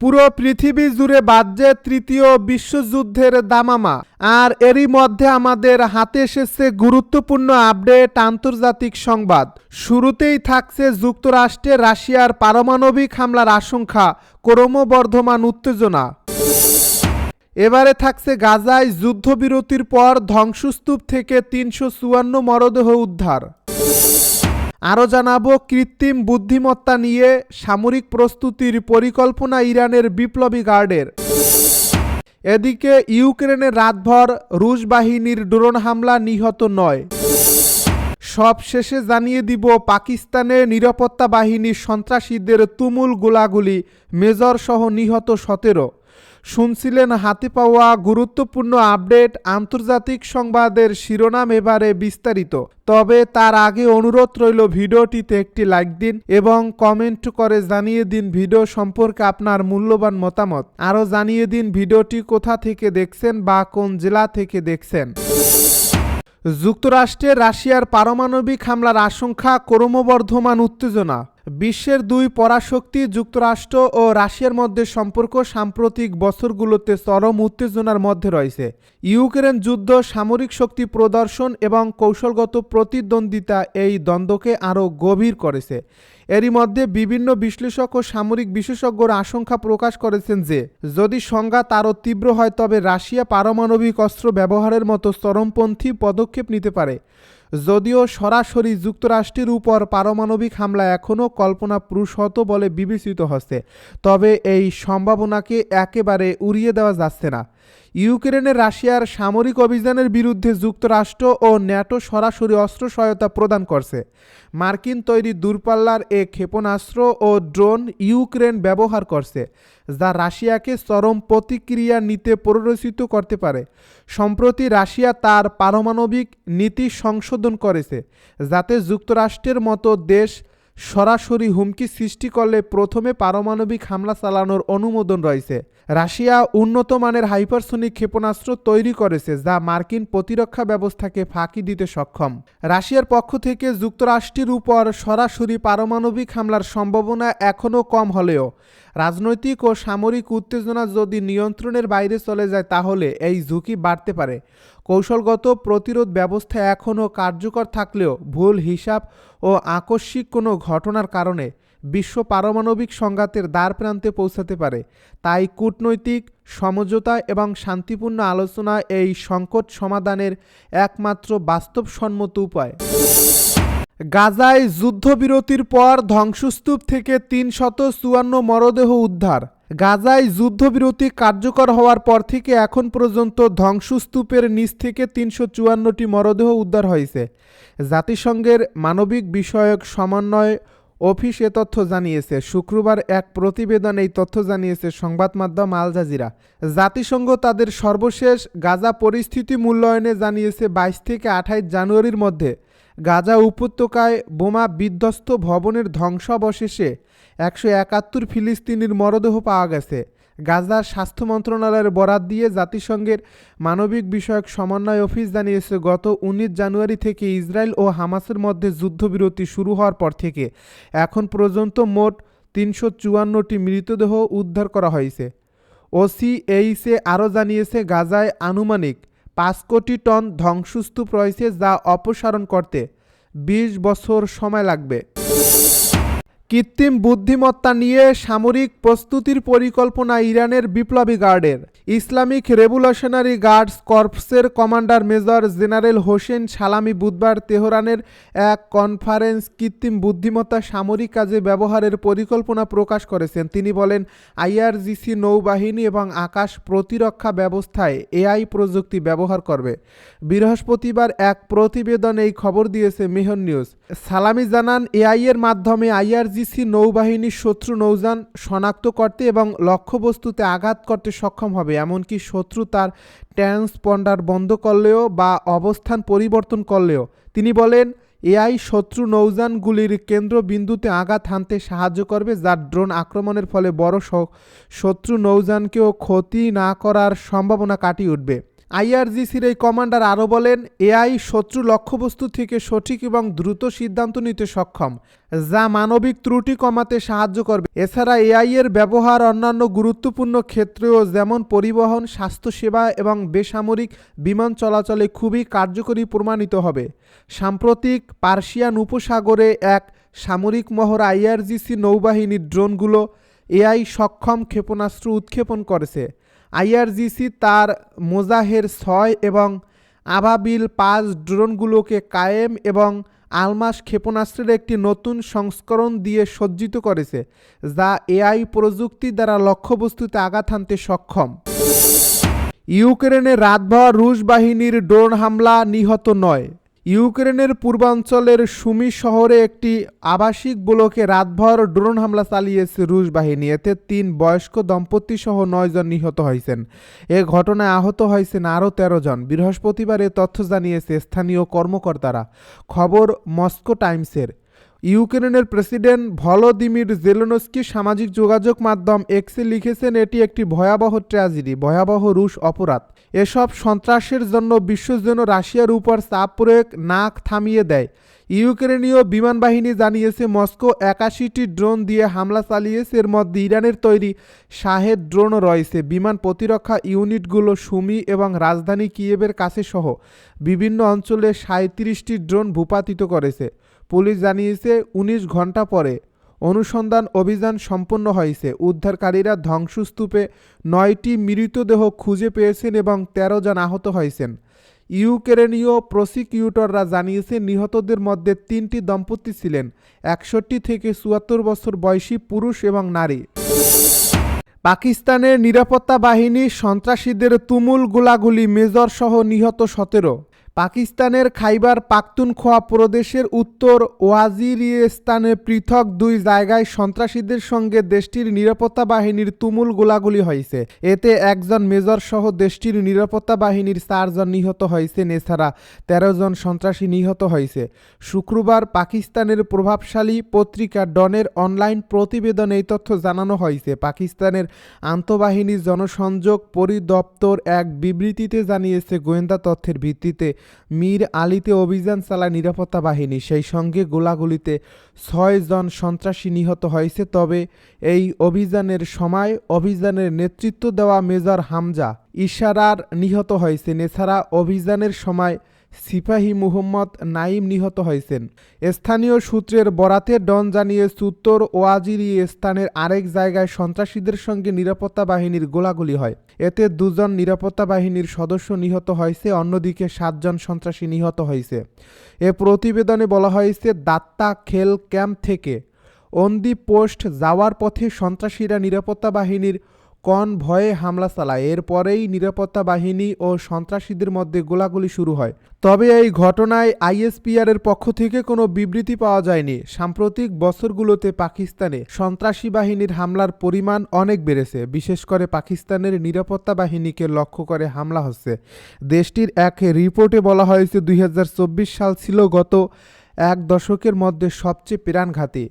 পুরো পৃথিবী জুড়ে বাজছে তৃতীয় বিশ্বযুদ্ধের দামামা। আর এরই মধ্যে আমাদের হাতে এসেছে গুরুত্বপূর্ণ আপডেট আন্তর্জাতিক সংবাদ। শুরুতেই থাকছে যুক্তরাষ্ট্রে রাশিয়ার পারমাণবিক হামলার আশঙ্কা, ক্রমবর্ধমান উত্তেজনা। এবারে থাকছে গাজায় যুদ্ধবিরতির পর ধ্বংসস্তূপ থেকে তিনশো চুয়ান্ন মরদেহ উদ্ধার। আরও জানাব, কৃত্রিম বুদ্ধিমত্তা নিয়ে সামরিক প্রস্তুতির পরিকল্পনা ইরানের বিপ্লবী গার্ডের। এদিকে ইউক্রেনে রাতভর রুশ বাহিনীর ড্রোন হামলা নিহত নয়। সব শেষে জানিয়ে দিব, পাকিস্তানে নিরাপত্তা বাহিনীর সন্ত্রাসীদের তুমুল গোলাগুলি, মেজর সহ নিহত সতেরো। শুনছিলেন হাতে পাওয়া গুরুত্বপূর্ণ আপডেট আন্তর্জাতিক সংবাদের শিরোনাম এবারে বিস্তারিত। তবে তার আগে অনুরোধ রইল ভিডিওটিতে একটি লাইক দিন এবং কমেন্ট করে জানিয়ে দিন ভিডিও সম্পর্কে আপনার মূল্যবান মতামত। আরও জানিয়ে দিন ভিডিওটি কোথা থেকে দেখছেন বা কোন জেলা থেকে দেখছেন। যুক্তরাষ্ট্রে রাশিয়ার পারমাণবিক হামলার আশঙ্কা ক্রমবর্ধমান উত্তেজনা। বিশ্বের দুই পরাশক্তি যুক্তরাষ্ট্র ও রাশিয়ার মধ্যে সম্পর্ক সাম্প্রতিক বছরগুলোতে চরম উত্তেজনার মধ্যে রয়েছে। ইউক্রেন যুদ্ধ, সামরিক শক্তি প্রদর্শন এবং কৌশলগত প্রতিদ্বন্দ্বিতা এই দ্বন্দ্বকে আরও গভীর করেছে। এরই মধ্যে বিভিন্ন বিশ্লেষক ও সামরিক বিশেষজ্ঞরা আশঙ্কা প্রকাশ করেছেন যে, যদি সংঘাত আরও তীব্র হয়, তবে রাশিয়া পারমাণবিক অস্ত্র ব্যবহারের মতো চরমপন্থী পদক্ষেপ নিতে পারে। যদিও সরাসরি যুক্তরাষ্ট্রের উপর পারমাণবিক হামলা এখনও কল্পনা পুরুষত বলে বিবেচিত হচ্ছে, তবে এই সম্ভাবনাকে একেবারে উড়িয়ে দেওয়া যাচ্ছে না। ইউক্রেনে রাশিয়ার সামরিক অভিযানের বিরুদ্ধে যুক্তরাষ্ট্র ও ন্যাটো সরাসরি অস্ত্র সহায়তা প্রদান করছে। মার্কিন তৈরি দূরপাল্লার এ ক্ষেপণাস্ত্র ও ড্রোন ইউক্রেন ব্যবহার করছে, যা রাশিয়াকে চরম প্রতিক্রিয়া নিতে প্ররোচিত করতে পারে। সম্প্রতি রাশিয়া তার পারমাণবিক নীতি সংশোধন করেছে, যাতে যুক্তরাষ্ট্রের মতো দেশ সরাসরি হুমকি সৃষ্টি করলে প্রথমে পারমাণবিক হামলা চালানোর অনুমোদন রয়েছে। রাশিয়া উন্নত মানের হাইপারসোনিক ক্ষেপণাস্ত্র তৈরি করেছে যা মার্কিন প্রতিরক্ষা ব্যবস্থাকে ফাঁকি দিতে সক্ষম। রাশিয়ার পক্ষ থেকে যুক্তরাষ্ট্রের উপর সরাসরি পারমাণবিক হামলার সম্ভাবনা এখনও কম হলেও, রাজনৈতিক ও সামরিক উত্তেজনা যদি নিয়ন্ত্রণের বাইরে চলে যায় তাহলে এই ঝুঁকি বাড়তে পারে। কৌশলগত প্রতিরোধ ব্যবস্থা এখনও কার্যকর থাকলেও ভুল হিসাব ও আকস্মিক কোনো ঘটনার কারণে বিশ্ব পারমাণবিক সংঘাতের দ্বার প্রান্তে পৌঁছাতে পারে। তাই কূটনৈতিক সমঝোতা এবং শান্তিপূর্ণ আলোচনা এই সংকট সমাধানের একমাত্র বাস্তবসম্মত উপায়। গাজায় যুদ্ধবিরতির পর ধ্বংসস্তূপ থেকে তিন শত চুয়ান্ন মরদেহ উদ্ধার। গাজায় যুদ্ধবিরতি কার্যকর হওয়ার পর থেকে এখন পর্যন্ত ধ্বংসস্তূপের নিচ থেকে তিনশো চুয়ান্নটি মরদেহ উদ্ধার হয়েছে। জাতিসংঘের মানবিক বিষয়ক সমন্বয় অফিস এ তথ্য জানিয়েছে, শুক্রবার এক প্রতিবেদন এই তথ্য জানিয়েছে সংবাদ মাধ্যম আল জাজিরা। জাতিসংঘ তাদের সর্বশেষ গাজা পরিস্থিতি মূল্যায়নে জানিয়েছে বাইশ থেকে আঠাইশ জানুয়ারির মধ্যে। গাজা উপত্যকায় বোমা বিধ্বস্ত ভবনের ধ্বংসাবশেষে একশো একাত্তর ফিলিস্তিনির মরদেহ পাওয়া গেছে। গাজার স্বাস্থ্য মন্ত্রণালয়ের বরাত দিয়ে জাতিসংঘের মানবিক বিষয়ক সমন্বয় অফিস জানিয়েছে, গত উনিশ জানুয়ারি থেকে ইসরায়েল ও হামাসের মধ্যে যুদ্ধবিরতি শুরু হওয়ার পর থেকে এখন পর্যন্ত মোট তিনশো চুয়ান্নটি মৃতদেহ উদ্ধার করা হয়েছে। ওসিএইসে আরও জানিয়েছে, গাজায় আনুমানিক পাঁচ কোটি টন ধ্বংসস্তূপ রয়েছে যা অপসারণ করতে বিশ বছর সময় লাগবে। কৃত্রিম বুদ্ধিমত্তা নিয়ে সামরিক প্রস্তুতির পরিকল্পনা ইরানের বিপ্লবী গার্ডের। Islamic revolutionary guards কর্পসের commander major general Hossein Salami বুধবার তেহরানের এক কনফারেন্স কৃত্রিম বুদ্ধিমত্তা সামরিক কাজে ব্যবহারের পরিকল্পনা প্রকাশ করেছেন। তিনি বলেন, আইআরজিসি নৌবাহিনী এবং আকাশ প্রতিরক্ষা ব্যবস্থায় এআই প্রযুক্তি ব্যবহার করবে। বৃহস্পতিবার এক প্রতিবেদন এই খবর দিয়েছে মেহর নিউজ। সালামি জানান, এআই এর মাধ্যমে আইআরজিসি নৌবাহিনীর শত্রু নৌযান শনাক্ত করতে এবং লক্ষ্যবস্তুতে আঘাত করতে সক্ষম হবে। এমনকি শত্রু তার ট্রান্সপন্ডার বন্ধ করলেও বা অবস্থান পরিবর্তন করলেও। তিনি বলেন, এআই শত্রু নৌযানগুলির কেন্দ্রবিন্দুতে আঘাত হানতে সাহায্য করবে, যার ড্রোন আক্রমণের ফলে বড় শত্রু নৌযানকেও ক্ষতি না করার সম্ভাবনা কাটিয়ে উঠবে। আইআরজিসির এই কমান্ডার আরও বলেন, এআই শত্রু লক্ষ্যবস্তু থেকে সঠিক এবং দ্রুত সিদ্ধান্ত নিতে সক্ষম, যা মানবিক ত্রুটি কমাতে সাহায্য করবে। এছাড়া এআই এর ব্যবহার অন্যান্য গুরুত্বপূর্ণ ক্ষেত্রেও যেমন পরিবহন, স্বাস্থ্যসেবা এবং বেসামরিক বিমান চলাচলে খুবই কার্যকরী প্রমাণিত হবে। সাম্প্রতিক পার্সিয়ান উপসাগরে এক সামরিক মহর আইআরজিসি নৌবাহিনীর ড্রোনগুলো এআই সক্ষম ক্ষেপণাস্ত্র উৎক্ষেপণ করেছে। আইআরজিসি তার মোজাহের ছয় এবং আবাবিল পাঁচ ড্রোনগুলোকে কায়েম এবং আলমাস ক্ষেপণাস্ত্রের একটি নতুন সংস্করণ দিয়ে সজ্জিত করেছে, যা এআই প্রযুক্তি দ্বারা লক্ষ্যবস্তুতে আঘাত হানতে সক্ষম। ইউক্রেনে রাতভর রুশ বাহিনীর ড্রোন হামলা নিহত নয়। ইউক্রেনের পূর্বাঞ্চলের সুমি শহরে একটি আবাসিক ব্লকে রাতভর ড্রোন হামলা চালিয়েছে রুশ বাহিনী। এতে তিন বয়স্ক দম্পতি সহ নয়জন নিহত হয়েছেন। এ ঘটনায় আহত হয়েছেন আরও তেরো জন। বৃহস্পতিবার এ তথ্য জানিয়েছে স্থানীয় কর্মকর্তারা। খবর মস্কো টাইমসের। ইউক্রেনের প্রেসিডেন্ট ভলোদিমির জেলেনস্কি সামাজিক যোগাযোগ মাধ্যম এক্সে লিখেছেন, এটি একটি ভয়াবহ ট্র্যাজেডি, ভয়াবহ রুশ অপরাধ। এসব সন্ত্রাসের জন্য বিশ্ব যেন রাশিয়ার উপর চাপ প্রয়োগ নাক থামিয়ে দেয়। ইউক্রেনীয় বিমান বাহিনী জানিয়েছে মস্কো একাশিটি ড্রোন দিয়ে হামলা চালিয়েছে। এর মধ্যে ইরানের তৈরি শাহেদ ড্রোনও রয়েছে। বিমান প্রতিরক্ষা ইউনিটগুলো সুমি এবং রাজধানী কিয়েবের কাছে সহ বিভিন্ন অঞ্চলে সাঁত্রিশটি ড্রোন ভূপাতিত করেছে। পুলিশ জানিয়েছে, উনিশ ঘণ্টা পরে অনুসন্ধান অভিযান সম্পন্ন হয়েছে। উদ্ধারকারীরা ধ্বংসস্তূপে নয়টি মৃতদেহ খুঁজে পেয়েছেন এবং তেরো জন আহত হয়েছেন। ইউক্রেনীয় প্রসিকিউটররা জানিয়েছে নিহতদের মধ্যে তিনটি দম্পতি ছিলেন, একষট্টি থেকে চুয়াত্তর বছর বয়সী পুরুষ এবং নারী। পাকিস্তানের নিরাপত্তা বাহিনী সন্ত্রাসীদের তুমুল গোলাগুলি মেজর সহ নিহত সতেরো। পাকিস্তানের খাইবার পাখতুনখোয়া প্রদেশের উত্তর ওয়াজিরিস্তানে পৃথক দুই জায়গায় সন্ত্রাসীদের সঙ্গে দেশটির নিরাপত্তা বাহিনীর তুমুল গোলাগুলি হয়েছে। এতে একজন মেজর সহ দেশটির নিরাপত্তা বাহিনীর চারজন নিহত হয়েছেন এছাড়া তেরো জন সন্ত্রাসী নিহত হয়েছে। শুক্রবার পাকিস্তানের প্রভাবশালী পত্রিকা ডনের অনলাইন প্রতিবেদন এই তথ্য জানানো হয়েছে। পাকিস্তানের আন্তঃবাহিনী জনসংযোগ পরিদপ্তর এক বিবৃতিতে জানিয়েছে, গোয়েন্দা তথ্যের ভিত্তিতে মীর আলীতে অভিযান চালায় নিরাপত্তা বাহিনী। সেই সঙ্গে গোলাগুলিতে ছয়জন সন্ত্রাসী নিহত হয়েছে। তবে এই অভিযানের সময় অভিযানের নেতৃত্ব দেওয়া মেজর হামজা ইশারার নিহত হয়েছেন। এছাড়া অভিযানের সময় সিপাহী মুহম্মদ নাইম নিহত হয়েছেন। স্থানীয় সূত্রের বরাতে ডন জানিয়েছে উত্তর ওয়াজিরি স্থানের আরেক জায়গায় সন্ত্রাসীদের সঙ্গে নিরাপত্তা বাহিনীর গোলাগুলি হয়। এতে দুজন নিরাপত্তা বাহিনীর সদস্য নিহত হয়েছে, অন্যদিকে সাতজন সন্ত্রাসী নিহত হয়েছে। এ প্রতিবেদনে বলা হয়েছে, দাত্তা খেল ক্যাম্প থেকে অন্দি পোস্ট যাওয়ার পথে সন্ত্রাসীরা নিরাপত্তা বাহিনীর কন ভয়ে হামলা চালায়। এরপরেই নিরাপত্তা বাহিনী ও সন্ত্রাসীদের মধ্যে গোলাগুলি শুরু হয়। তবে এই ঘটনায় আইএসপিআর এর পক্ষ থেকে কোনো বিবৃতি পাওয়া যায়নি। সাম্প্রতিক বছরগুলোতে পাকিস্তানে সন্ত্রাসী বাহিনীর হামলার পরিমাণ অনেক বেড়েছে। বিশেষ করে পাকিস্তানের নিরাপত্তা বাহিনীকে লক্ষ্য করে হামলা হচ্ছে। দেশটির এক রিপোর্টে বলা হয়েছে, দুই হাজার চব্বিশ সাল ছিল গত এক দশকের মধ্যে সবচেয়ে প্রাণঘাতী।